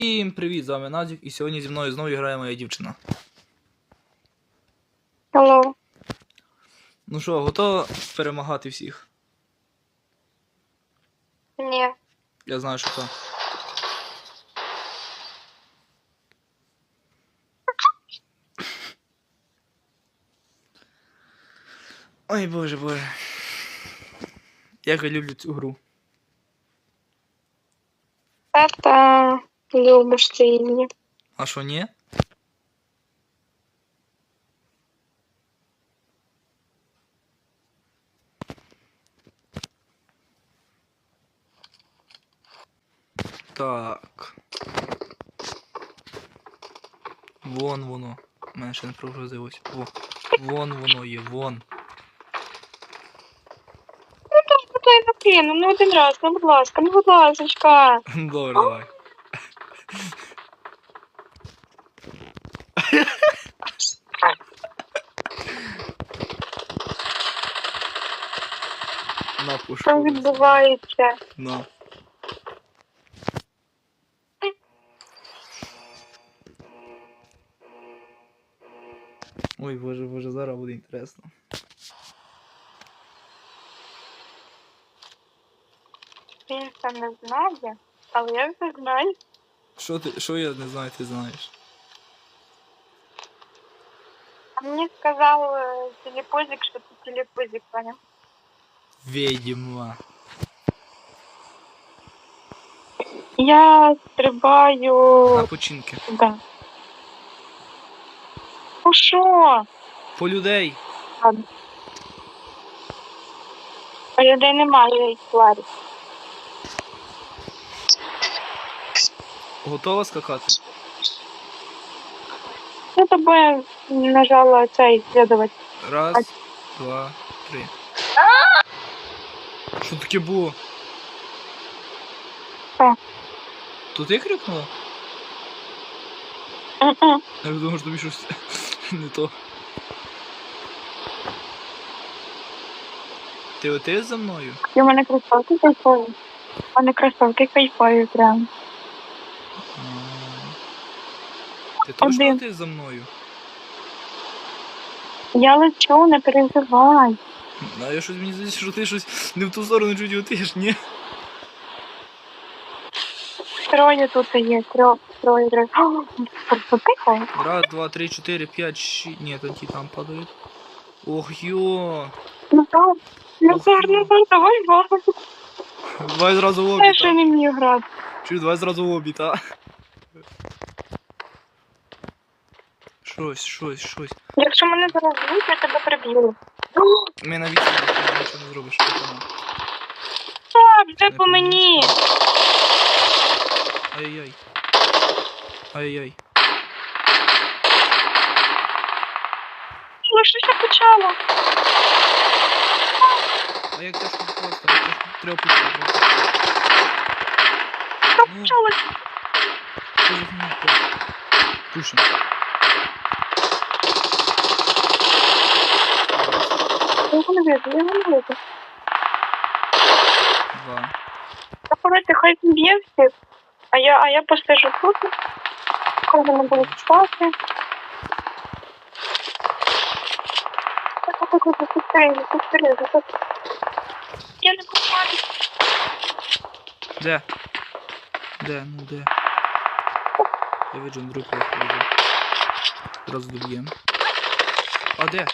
Всім привіт, з вами Назік, і сьогодні зі мною знову грає моя дівчина. Алло. Ну що, готова перемагати всіх? Ні. Я знаю, що так. Ой боже боже. Як я люблю цю гру. Та-та. Любиш ти її. А що ні? Так. Вон воно. Мене ще не прогрузилось. Во. Вон воно є, вон. Ну то ж то я накину, ну один раз, ну будь ласка, ну будь ласочка. Добре, давай. Пошкодив. відбувається? На. Ой, боже, боже, зараз буде інтересно. Він це не знає, але я все знаю. Що ти, що я не знаю, ти знаєш? А мені сказав е, телепузик, що ти телепузик, поняв? Ведьма. Я стрибаю. На починки. Да. Ну що? По людей. Людей немає, тварі. Готова скакати? Я тобою нажала цей слідувати. Раз, два, три. Що таке було? Що? То ти крикнула? Я думав, що тобі щось не то. Ти отець за мною? В мене кросовки кайфові. У мене кросовки кайфові прям. Ти точно отець за мною? Я лечу, не переживай. А я щось мені здається, що ти щось не в ту сторону чуть отиш, ні? Троє тут є, троє, троє. О, Раз, два, три, чотири, п'ять, шість. Ні, ті там падають. Ох йо. Назар, Назар, Ох, ну. Назар, давай вагу. Давай зразу в Я обі, ще не вмію грати. Чую, давай зразу в обі, та. Щось, щось, щось. Якщо мене зараз звуть, я тебе приб'ю. Ми на вісім, нічого не зробиш. пацана. Так, вже по мені. Ай-яй. Ай-яй. Ну що ще почало? А як? Як тяжко? Треба пустити. треба пустити. Що Ну. Що за фігня? Пушим. Його не я його не вижу. Два. Заходите, хай б'є всіх, а я, а я посижу тут, коли не буду спати. Так, так, так, повторюю, повторюю, так. Я не попаю. Де? Де? Ну де? Я виджу на другий поверх побіжу. Зразу доб'єм. А де?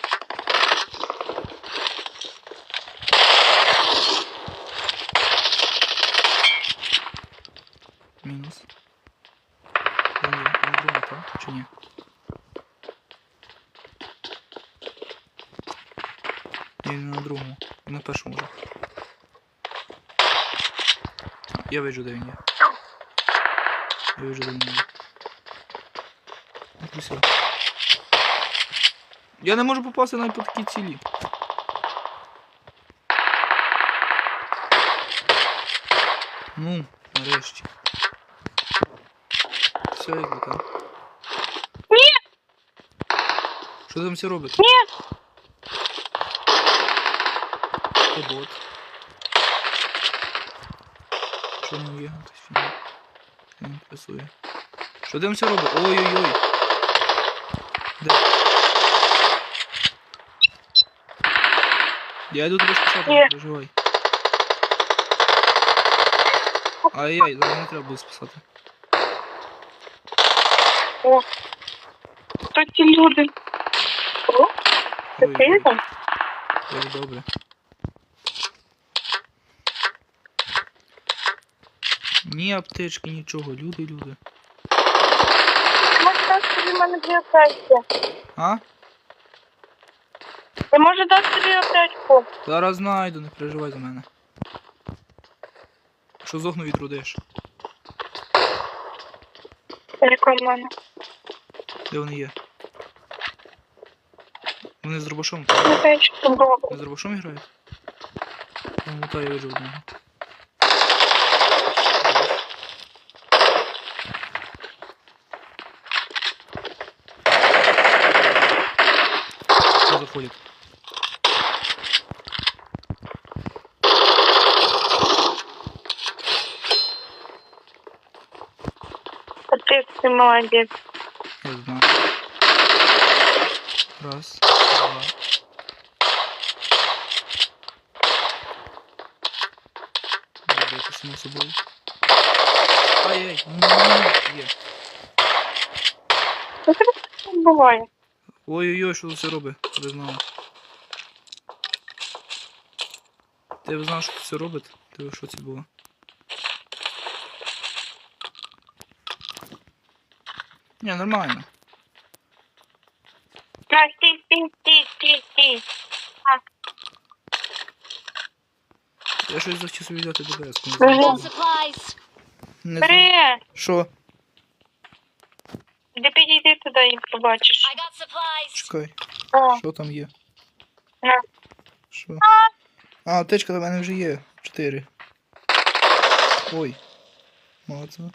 Мінус. Де є? На другому, так? Чи ні? Ні, він на другому. Він на першому вже. Я виджу, де він є. Я виджу, де він є. Все. Я не можу попасти навіть по такій цілі. Ну, нарешті. Все, якби так. Ні! Що там всі робить? Ні! Це бот. Що не є? Якась фігня. Він пресує. Що там все робить? Ой-ой-ой. Де? Я йду тебе спасати, не переживай. Ай-яй, зараз не треба буде спасати. О. Хто ці люди? О, це ти там? як добре. Ні аптечки, нічого, люди, люди. Може дати собі в мене дві аптечки. А? Я можу дати собі аптечку. Зараз знайду, не переживай за мене. Що зогну відрудиш? Яка в мене? Де вони є? Вони з дробашом. Не знаю, що там було. Не з дробашом грають? Ну, та я вижу одного. Що заходять? А ти ти молодець. Я знаю. Раз, два. Забити само собою. Ай-яй, ну, є. Що тебе тут буває? Ой-ой-ой, що це робить? Знали. Ти знав, що це робить? Ти в шоці була. Ні, нормально. Я щось захотів собі взяти ДБС. Не знаю. Бери, Що? де підійди туди і побачиш. Чекай. Що там є? На. Що? А, аптечка до мене вже є. Чотири. Ой. Молодця.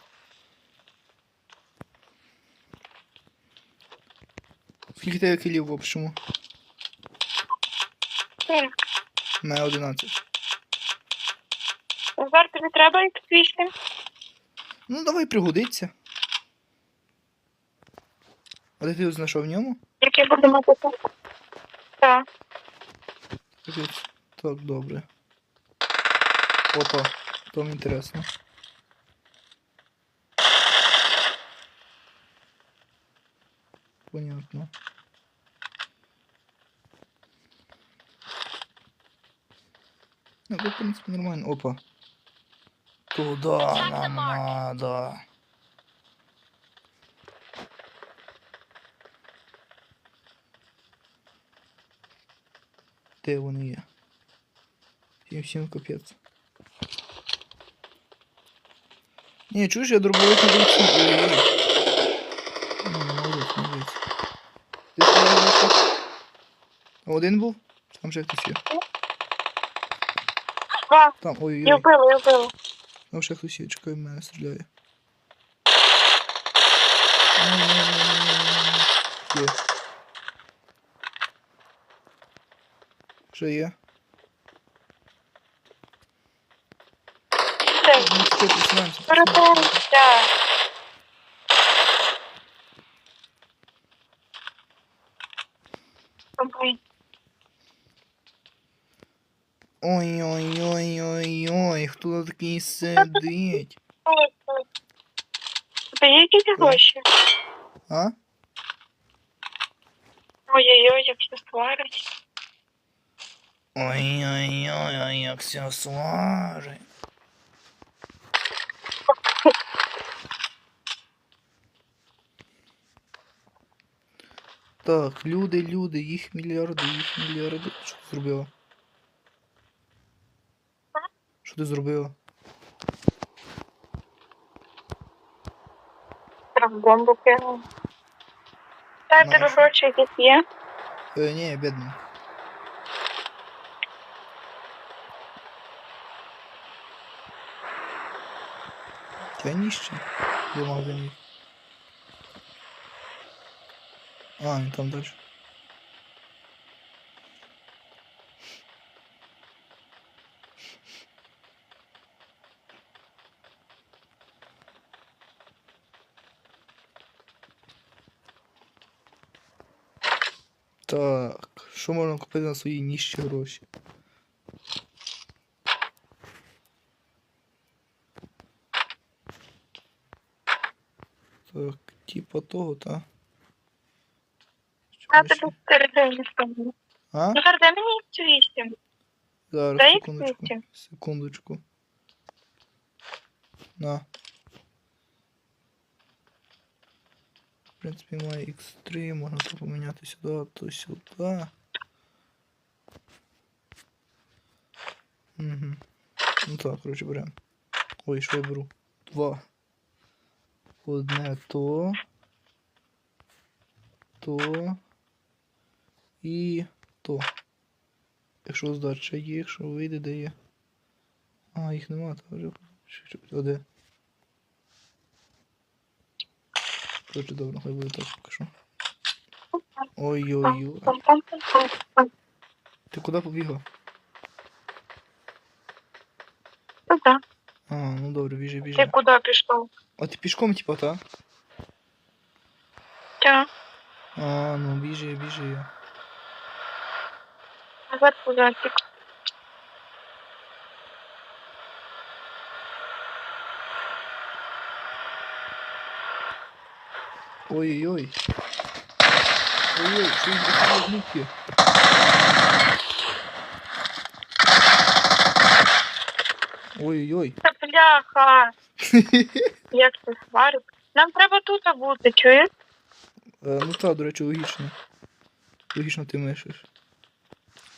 Скільки тебе кілів в общому? сім. На 11. Назар, тобі треба їх вісім? Ну, давай пригодиться. А ти знайшов в ньому? Які будемо мати? Так. Так, добре. Опа, там інтересно. Понятно. Ну, в принципе, нормально. Опа. Туда нам надо. Де вони є? Їм всім капець. Ні, чуєш, я дробовик не вийшов. Ой-ой-ой. Ну, молодець, молодець. Ти що знайшов? Один був? Чи Там ще хтось є. Два. Там, Я ой-ой-ой. вбила, я вбила. Там ще хтось є, чекай, в мене стріляє. Є. Ще є. Ну, чекай, присинаємося. Перебувся. Ой, Ой-ой-ой-ой-ой, хто такий сидить? ой, ой. Тебе є якісь гроші? А? Ой-ой-ой, як все сварить. Ой-ой-ой, як все сважить. Так, люди, люди, їх мільярди, їх мільярди. Що ти зробила? Що ти зробила? Зараз бомбу кинув. Та тебе Маєш? гроші якісь є? Е, ні, Tutaj niszczy. Nie ma wynik. Nie tam też. Tak, szumolą kopytę na swojej niszczy rośnie. Типа того, та? А ще? тобі середині. А? Ну, дай мені цю вісім. Зараз, Дай секундочку. вісім. Секундочку. На. В принципі, має X3, можна то поміняти сюди, то сюди. Угу. Ну так, коротше, беремо. Ой, що я беру? Два. Одне то. То. І то. Якщо здача є, якщо вийде, де є. А, їх нема, то вже. Що- А добре, хай буде так поки що. Ой-ой-ой. Ти куди побігла? Туди. А, ну добре, біжи, Ти біжи. куди пішов? А ти пішком, типа, та? Тя. А, ну біжи, біжи. Назад позатик. Ой-ой-ой. Ой-ой, що їх такі звуки? Ой-ой-ой. Бляха. Як це сварить? Нам треба тут бути, чуєш? Е, ну так, до речі, логічно. Логічно ти мишиш.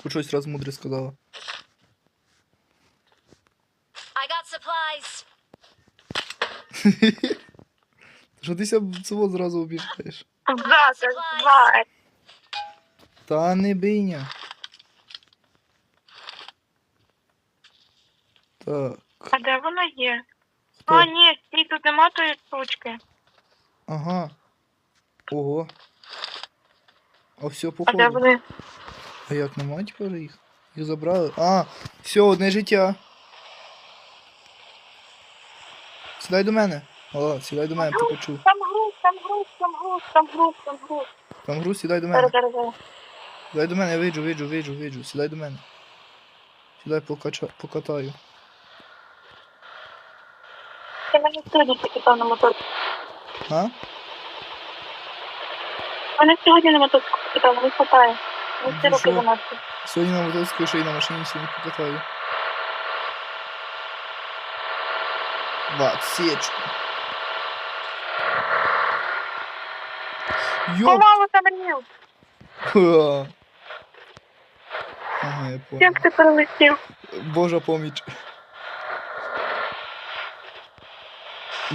Хоч щось раз мудре сказала. I got supplies. Що ти ся цього зразу обіжаєш? Звар. Та не бийня. Так. А де вона є? Хто? А, ні, стій, тут нема тої штучки. Ага. Ого. А все А де походу. вони? А як нема тепер їх? Їх забрали? А, все, одне життя. Сідай до мене. О, сідай до мене, почув. Там груз, там груз, там груз, там груз, там груз. Там груз, сідай до мене. Зараз, зараз, зараз. Сідай до мене, я виджу, виджу, виджу, виджу. Сідай до мене. Сідай покача... покатаю. Ти мене сьогодні покидав на мотоцикл. А? Мене сьогодні на мотоцикл покидав, не хватає. Всі Ну, руки що? занадто. Сьогодні на мотоциклі, ще й на машині сьогодні покатаю. В отсечку. Помало там Ага, я понял. Як ти перелетів? Божа поміч.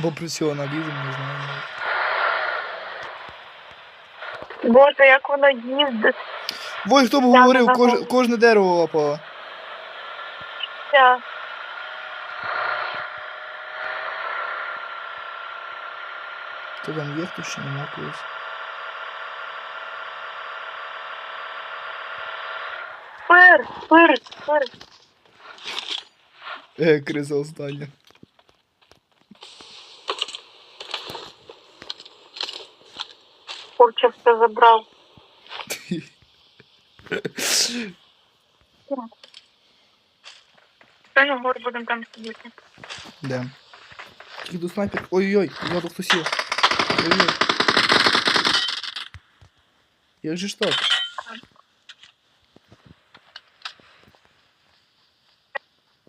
Бо налізем, не знаю. Боже, як воно їздить. Ой, хто б говорив, кож, кожне дерево лапало. Ця. Хто там є, хто ще нема когось. Пир, пир, пир. Е, криза остання. Курча все забрав. Будемо там сидіти. Де? Тільки снайпер. Ой-ой-ой, ззаду хтось є. Ой-ой. Як же ж так?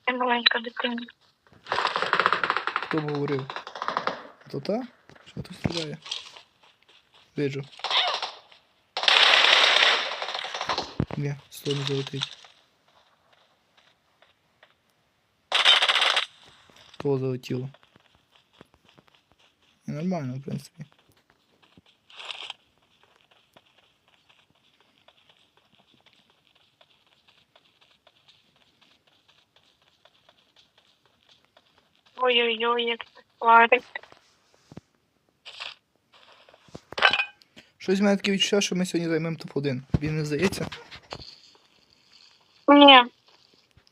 Я маленька дитина. Хто говорив? То та? Що тут стріляє? Виджу. Ні, сто не залетить. То залетіло. І нормально, в принципі. Ой-ой-ой, як це сварить. Щось в мене таке відчуття, що ми сьогодні займемо топ-1. Він не здається? Ні,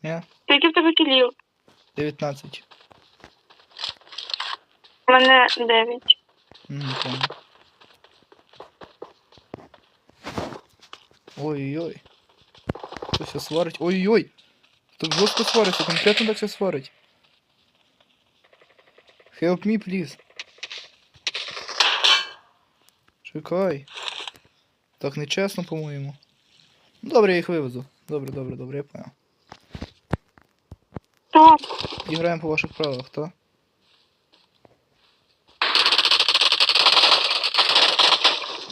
Ні? скільки в тебе кілів? 19. У мене дев'ять. Не помню. Ой-ой-ой. Хтось все сварить. Ой-ой! Так жорстко свариться, конкретно так все сварить. Help me, please. Чекай. Так нечесно, по-моєму. Ну, Добре, я їх вивезу. Добре, добре, добре, я понял. Так, І граємо по ваших правилах, так?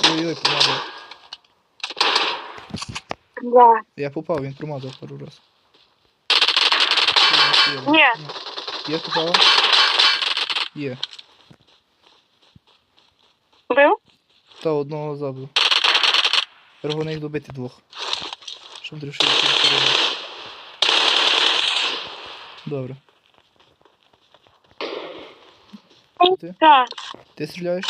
Ой-ой, промазав. да. Я попав, він промазав пару раз. Ні. Є попала? Є. Бив? Та одного. Тепер вони їх добити двох. Щоб рішили. Добре. Ти? Ти стріляєш?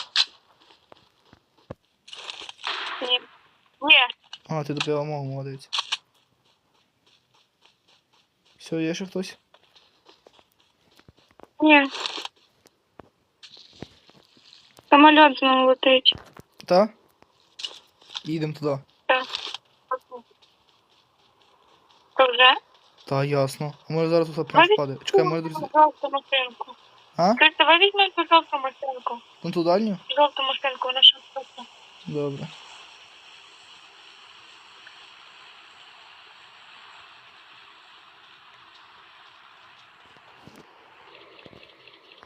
Ні. Ні. А, ти добила мого, молодець. Все, є ще хтось? Ні. Самоліт знову летить. Та? Їдемо туди. То вже? Та, ясно. А може зараз тут прям впаде. Чекай, може друзі. Жовту машинку. А? Ти давай візьмемо цю жовту машинку. Ну ту дальню? Жовту машинку, вона ще вступна. Добре.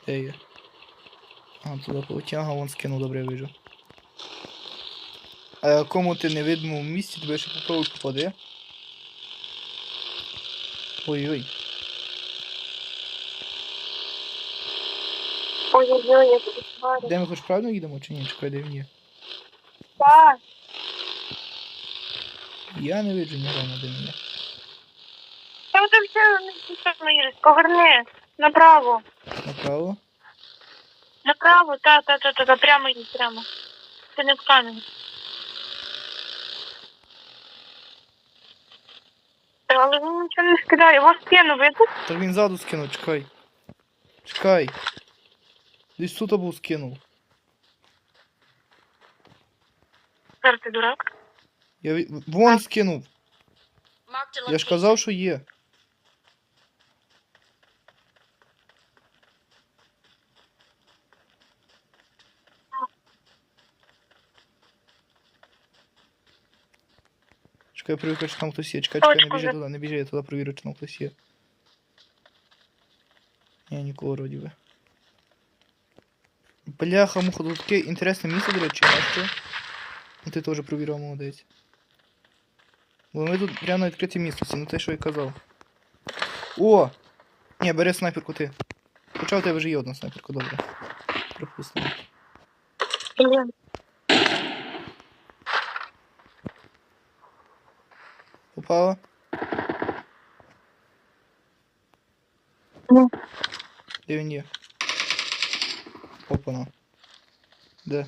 Де є? А, туди потягав, вон скинув, добре я вижу. А якому ти невидимому місці тебе ще попробуй попаде? Ой-ой. Ой-ой-ой, я тобі говорю. Де ми хоч правильно їдемо чи ні? Чекай, де він є? Так. Я не виджу ні грана, де він є. Та от все не стосовно Ірис. Поверни. Направо. Направо? Направо, та, та, та, та, та, прямо йди, прямо. Ти не в камінь. Але він нічого не скидає. Його п'яно видно? Так він ззаду скинув, чекай. Чекай. Десь тут був скинув. Зараз ти дурак. Я ві- вон скинув. Я ж казав, що є. Чекай, перевірка, чи там хтось є. Чекай, чекай, не біжи туди, не біжи, я туди провірю, чи там хтось є. Ні, нікого вроді би. Бляха, муха, тут таке інтересне місце, до речі, а що? Ну ти теж провірив, молодець. Бо ми тут прямо на відкритій місці, ну те, що я казав. О! Ні, бери снайперку ти. Хоча у тебе вже є одна снайперка, добре. Припустимо. Блін. Ні. Де він є? Опана. Де?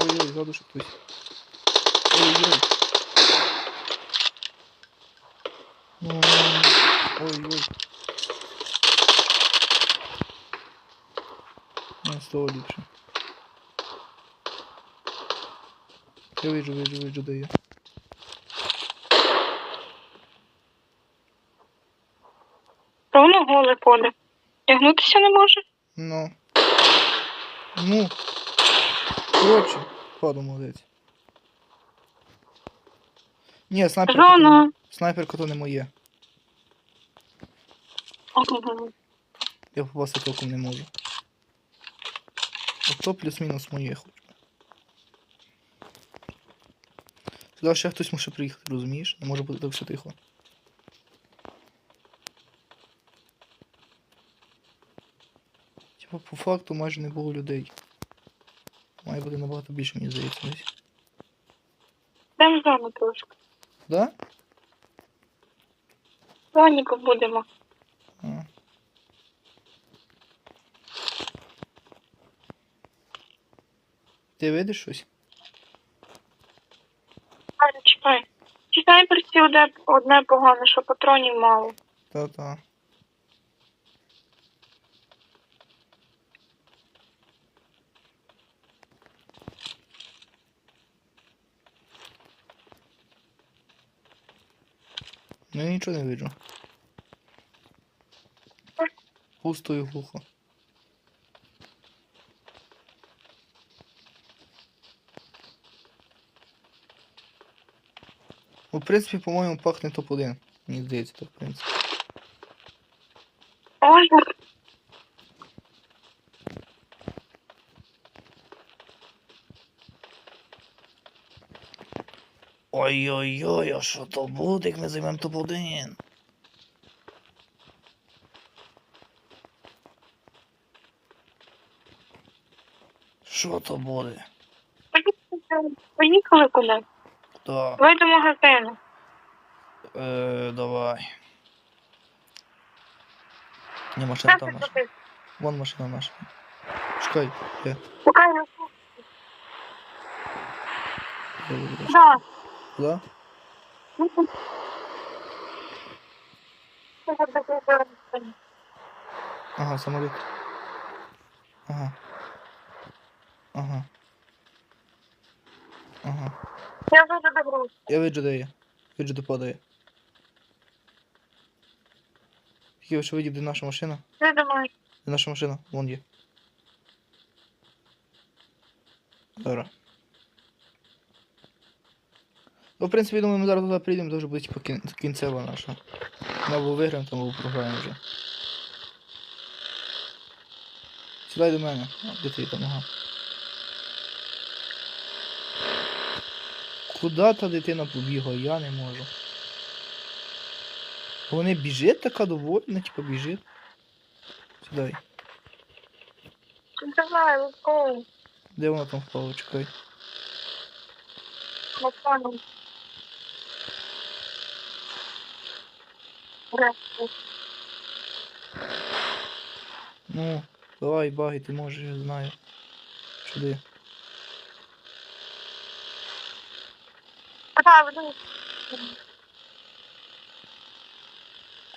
Ой-ой, ззаду ще хтось. Ой-ой. М, Ой-ой. Ліпше. Я вижу, вижу, вижу, де я. Та воно голе поле. Тягнутися не може? Ну. Ну. Коротше, паду молодець. Ні, снайперка. то не-. Снайперка то не моє. Я попасти толком не можу. Ото плюс-мінус моє хоч. Сюди ще хтось може приїхати, розумієш? Не може бути так все тихо. Типа по факту майже не було людей. Має бути набагато більше, мені здається, десь. В зону трошки. Да? В зоні Ти видиш щось? Чекай, чекай. Чи одне, одне погане, що патронів мало. Та-та. Ну я нічого не виджу. Густо і глухо. В принципі, по-моєму, пахне топ-1. Мені здається, так, в принципі. Ой, Ой-ой-ой, а що то буде, як ми займемо топ-1? Що то буде? поїхали- поїхали куди? Так, Давай до магазину. е, давай. Ні, машина там наша. Вон машина наша. Чекай, де? Шукай на? Да. Куди? Ага, самоліт. Ага. Ага. Ага. Я вже доберусь. Я виджу, є. Виджу, де падає. Тільки що видів, де наша машина? Я думаю, Де наша машина? Вон є. Добре. Ну, в принципі, думаю, ми зараз туди прийдемо, то вже буде типу, кін... кінцева наша. Ми або виграємо, там або програємо вже. Сідай до мене. Де ти там? Ага. Куда та дитина побігла? Я не можу. Вони біжить така довольна, типу біжить. Сідай. давай, let's go. Де вона там впала? Чекай. Ну, давай, баги, ти можеш, я знаю. Сюди. Веди.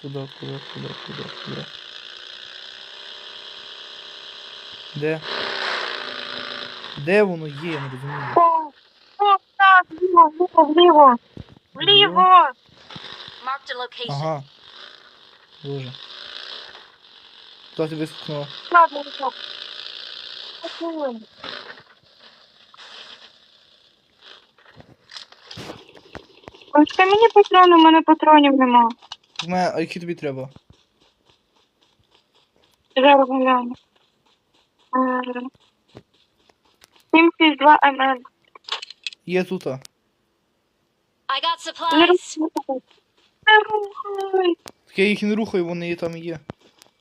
Куда, куда, куда, куда, куда? Де? Де воно є, я не розумію. О, о, так, вліво, вліво, вліво. Вліво. Marked a location. Ага. Боже. Хто тебе скукнула? Ладно, ладно. Окей. Ось це мені патрони, у мене патронів нема. В мене, а які тобі треба? Зараз гляну. Е, 762 МН. Є тут. I got Не supplies. рухай. Не рухай. Так я їх і не рухаю, вони є там є.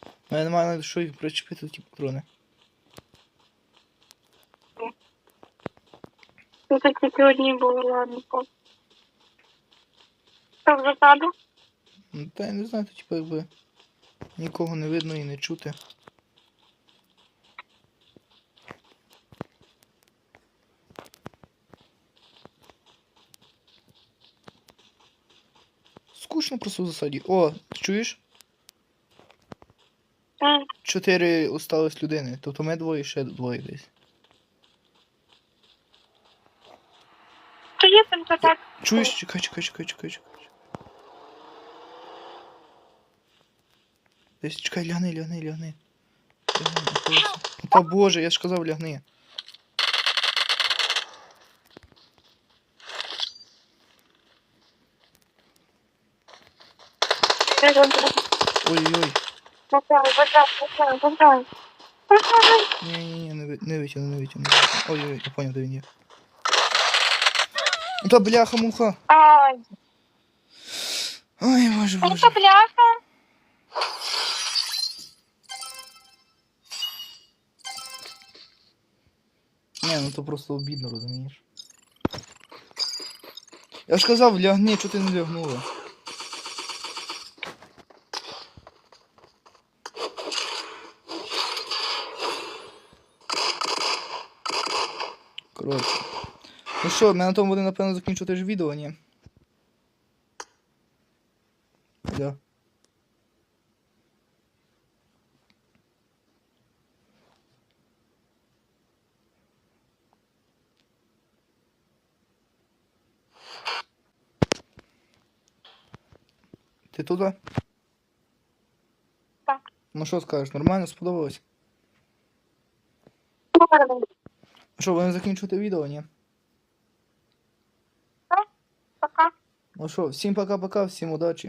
У мене немає на що їх причепити, ті патрони. Тут тільки одні були, ладно. По. Так, засаду. Ну, та я не знаю, то типу якби нікого не видно і не чути. Скучно просто в засаді. О, чуєш? М, Чотири осталось людини. Тобто ми двоє ще двоє десь. То є там так. Чуєш? Чекай, чекай, чекай, чекай, чекай. Десь чекай, лягни, лягни, лягни. Лягни, нахуйся. Ну Та боже, я ж казав, лягни. Ой-ой-ой. Бажаю, бажаю, бажаю, бажаю. Бажаю. Ні-ні-ні, не, ви- не витягну, не витягну. не витягну. Ой-ой, я поняв, де він є. Ну Та бляха муха. Ай, Ой, боже, ну боже. то бляха. То просто обідно, розумієш. Я ж казав, лягни, чого ти не лягнула? Коротше. Ну що, ми на тому буде, напевно, закінчувати ж відео, ні? Ти туди? Так. Ну що скажеш, нормально сподобалось? Добре. А Що, будемо закінчувати відео, ні? Пока. Ну що, всім пока-пока, всім удачі.